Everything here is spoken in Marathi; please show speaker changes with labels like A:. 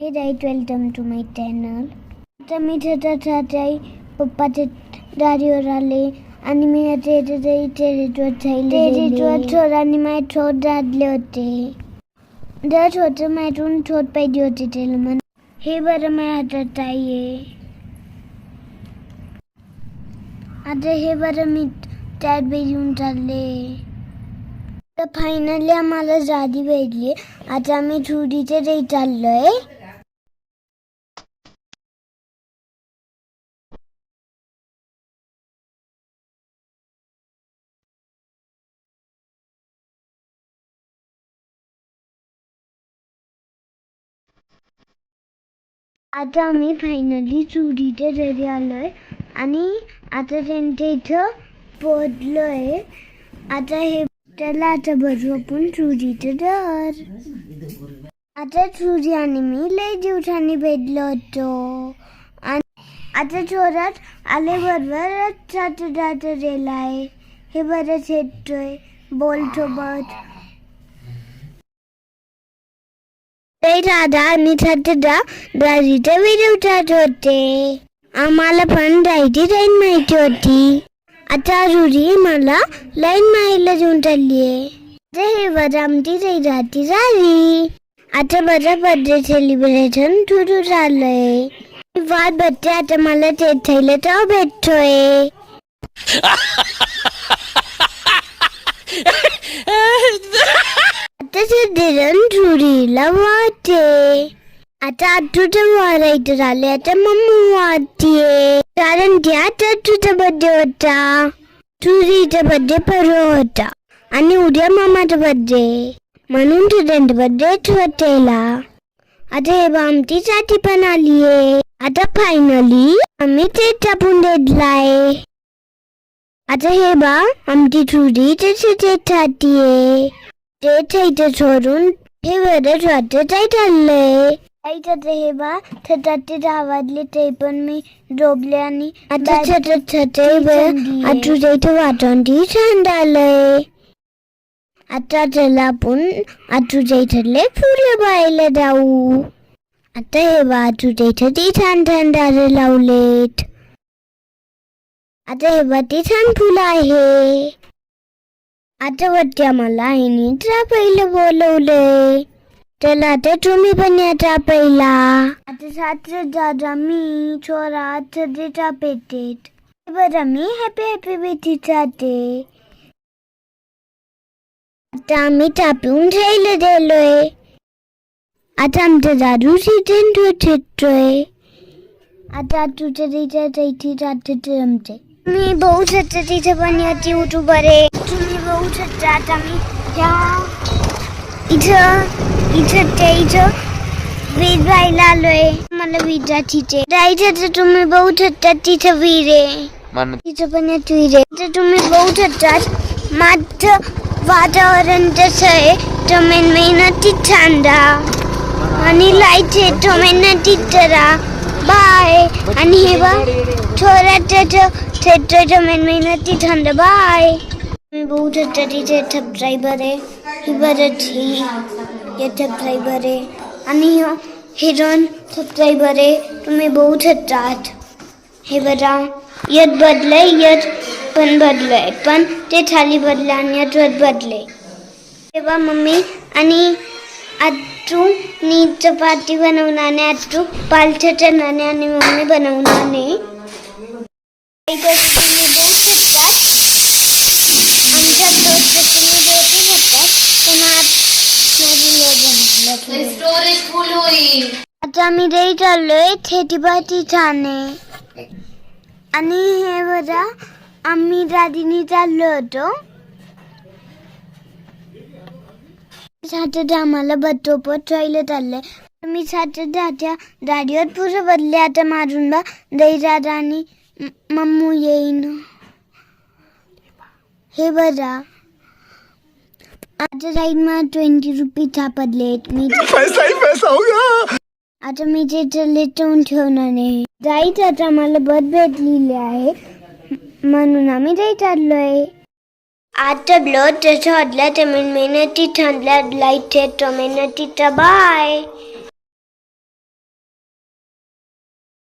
A: Hey guys, welcome to my channel. आता मी छटाछाटाई पप्पाचे दारीवर आले आणि मी टेरिटवर टेरिटवर छोरांनी माझे ठोट दादले होते जर छोट माहितून ठोट पाहिजे होते त्याला म्हण हे बरं माझ्या हातात आहे आता हे बरं मी त्यात बेजून चालले तर फायनली आम्हाला जादी भेटली आता आम्ही छुरीचे ते चाललोय आता आम्ही फायनली चुरीच्या घरी आहे आणि आता त्यांच्या इथं पोहोचलोय आता हे त्याला आता भरू आपण चुरीचं दर आता चुरी आणि मी लय दिवसांनी भेटलो होतो. आणि आता चोरात आले बरोबर जात जात आहे हे बरंच येतोय. बोलसोबत ते दादा आणि सध्या दादीचे व्हिडिओ जात होते. आम्हाला पण जायची लाईन माहिती होती. आता रुरी मला लाईन मारायला घेऊन चाललीये आहे. हे बरं आमची ते जाती झाली. आता बरं बर्थडे सेलिब्रेशन सुरू झालंय. वाट बघते आता मला ते थैलं तर भेटतोय. आता सध्या चुरीला वाटते आता तुझं वारायचं झाले आता मम्मी वाटते कारण की आता तुझा बर्थडे होता. चुरीचा बर्थडे परवा होता. आणि उद्या मामाचा बर्थडे म्हणून तुझ्यांचा बर्थडे होतेला आता हे बा आमची साठी पण आलीये. आता फायनली आम्ही ते टापून देतलाय. आता हे बा आमची चुरी तशी ते साठी ते इथं सोडून हे बरंच वाटत काय चाललंय ऐकत हे बा छटाचे आवाजले ते पण मी झोपले आणि आता छट छटे तुझ्या इथे वाटून छान झालंय आता चला आपण तुझ्या इथले फुलं पाहायला जाऊ. आता हे बा तुझ्या इथे ती छान छान झाडे लावलेत. आता हे बा ती छान फुलं आहे. आता वाटते आम्हाला आईने पहिलं बोलवलंय चला आता तुम्ही पण या पहिला आता सात दादा मी छोरा सध्या पेटेत बरं मी हॅपी हॅपी बेटी जाते. आता आम्ही टापून जायला गेलोय. आता आमच्या दारू सीजन ठेवतोय आता तुझ्या तिच्या जायची जाते आमचे मी भाऊ सत्य तिथे पण याची युट्यूबर आहे. तुम्ही बघू शकता ह्या इथं इथं त्या इथं वीज व्हायला आलोय मला वीज तिथे जायचं तर तुम्ही बघू शकता तिथं वीर आहे तिथं पण एक वीर आहे तर तुम्ही बघू शकता माझं वातावरण जसं आहे तो मेन मेहनती छान आणि लाइट आहे तो मेहनतीत करा बाय आणि हे बा छोऱ्याचं क्षेत्राचं मेन मेहनतीत थंड बाय मी अच्छा शकता तिथे ड्रायव्हर आहे ही बरंच ही हे सबस्क्रायबर आहे. आणि हिरॉन दोन सबस्क्रायबर आहे. तुम्ही बघू शकतात. हे बरा यत बदलय यत पण बदलय. पण ते थाली बदलं आणि यत बदले तेव्हा मम्मी आणि आजू नी चपाती बनवणाने आजू पालथं चणाने आणि मम्मी बनवणार. इकडे शकता पण आज माझी ब्लॉग
B: स्टोरेज फुल होईल
A: आता मी ते चाललोय खेतीपाती छाने आणि हे बघा आम्ही दादीनी चाललो होतो. साठे आम्हाला बत्तोपत राहिलं चाललंय. मी साठे दाच्या दादीवर पुरं बदले आता मारून बा दही दादा आणि म- मम्मू येईन. हे बघा. आता साईड मला ट्वेंटी रुपीज सापडलेत. मी
C: पैसा ही पैसा होगा
A: आता मी ते ठेवून ठेवणार नाही जायचं आता मला बद भेटलेली आहे. म्हणून आम्ही जाई चाललोय. आता ब्लड जसं हडल्या तर मेहनती ठरल्या लाइट तो मेहनतीचा बाय.